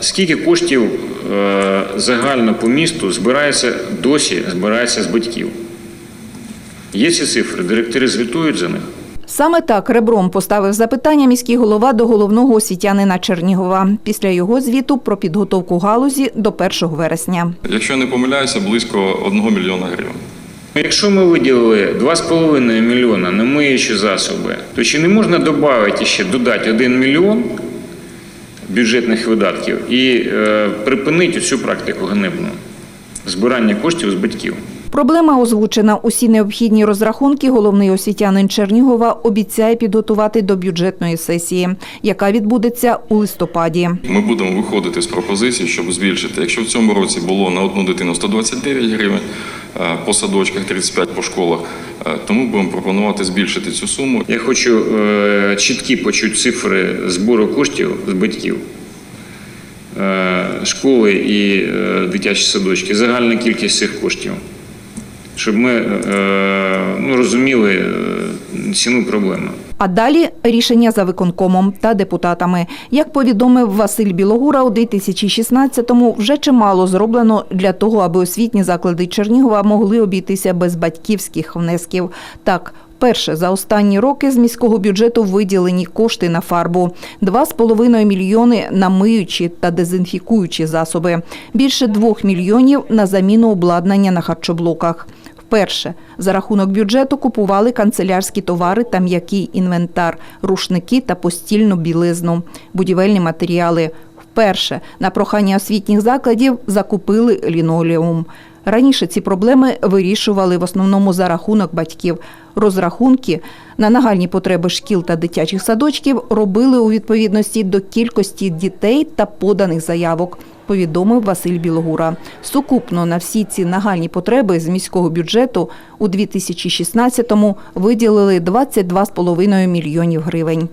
Скільки коштів е, загально по місту збирається досі збирається з батьків? Є ці цифри, директори звітують за них. Саме так ребром поставив запитання міський голова до головного освітянина Чернігова після його звіту про підготовку галузі до 1 вересня. Якщо не помиляюся, близько 1 мільйона гривень. Якщо ми виділили 2,5 мільйона на миючі засоби, то чи не можна додати ще додати 1 мільйон бюджетних видатків і е, припинити цю практику ганебну збирання коштів з батьків? Проблема озвучена. Усі необхідні розрахунки головний освітянин Чернігова обіцяє підготувати до бюджетної сесії, яка відбудеться у листопаді. Ми будемо виходити з пропозиції, щоб збільшити. Якщо в цьому році було на одну дитину 129 гривень, по садочках 35 по школах, Тому будемо пропонувати збільшити цю суму. Я хочу е, чіткі почути цифри збору коштів з батьків. Е, школи і е, дитячі садочки, загальна кількість цих коштів. Щоб ми е, ну, розуміли е, ціну проблеми. А далі рішення за виконкомом та депутатами. Як повідомив Василь Білогура, у 2016-му вже чимало зроблено для того, аби освітні заклади Чернігова могли обійтися без батьківських внесків. Так, Перше за останні роки з міського бюджету виділені кошти на фарбу, 2,5 мільйони на миючі та дезінфікуючі засоби, більше 2 мільйонів на заміну обладнання на харчоблоках. Вперше за рахунок бюджету купували канцелярські товари та м'який інвентар, рушники та постільну білизну, будівельні матеріали. Вперше на прохання освітніх закладів закупили лінолеум. Раніше ці проблеми вирішували в основному за рахунок батьків. Розрахунки на нагальні потреби шкіл та дитячих садочків робили у відповідності до кількості дітей та поданих заявок, повідомив Василь Білогура. Сукупно на всі ці нагальні потреби з міського бюджету у 2016-му виділили 22,5 мільйонів гривень.